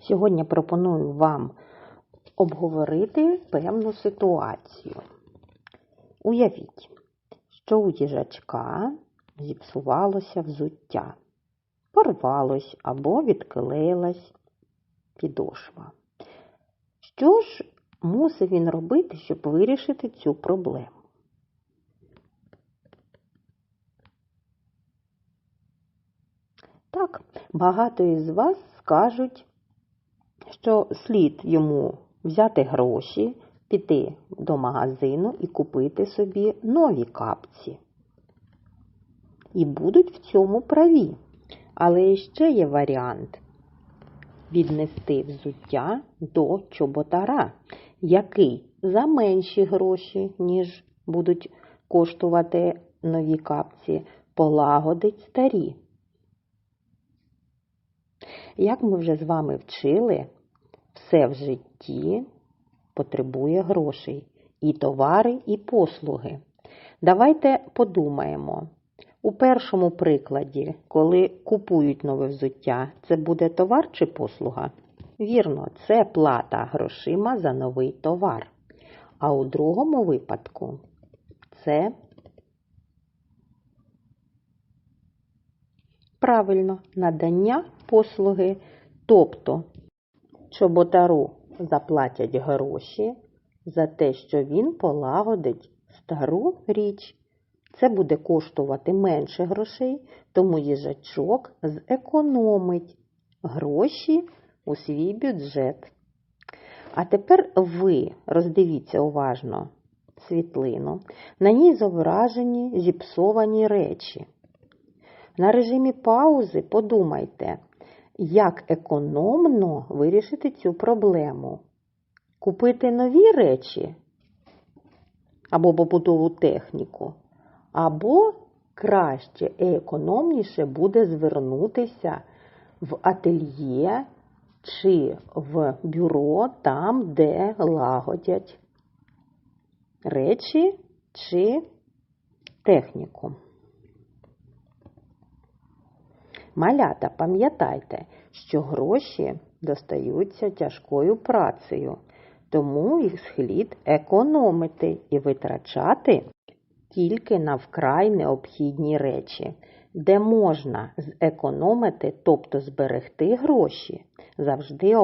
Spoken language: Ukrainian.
Сьогодні пропоную вам обговорити певну ситуацію. Уявіть, що у їжачка зіпсувалося взуття, порвалось або відклеїлась підошва. Що ж мусив він робити, щоб вирішити цю проблему? Так, багато із вас скажуть, що слід йому взяти гроші, піти до магазину і купити собі нові капці. І будуть в цьому праві. Але ще є варіант віднести взуття до чоботара, який за менші гроші, ніж будуть коштувати нові капці, полагодить старі. Як ми вже з вами вчили, все в житті потребує грошей, і товари, і послуги. Давайте подумаємо. У першому прикладі, коли купують нове взуття, це буде товар чи послуга? Вірно, це плата грошима за новий товар. А у другому випадку це правильно надання послуги, тобто чоботару заплатять гроші за те, що він полагодить стару річ. Це буде коштувати менше грошей, тому їжачок зекономить гроші у свій бюджет. А тепер ви роздивіться уважно світлину. На ній зображені зіпсовані речі. На режимі паузи подумайте, як економно вирішити цю проблему. Купити нові речі або побутову техніку, або краще і економніше буде звернутися в ательє чи в бюро там, де лагодять речі чи техніку. Малята, пам'ятайте, що гроші достаються тяжкою працею, тому їх слід економити і витрачати тільки на вкрай необхідні речі, де можна зекономити, тобто зберегти гроші, завжди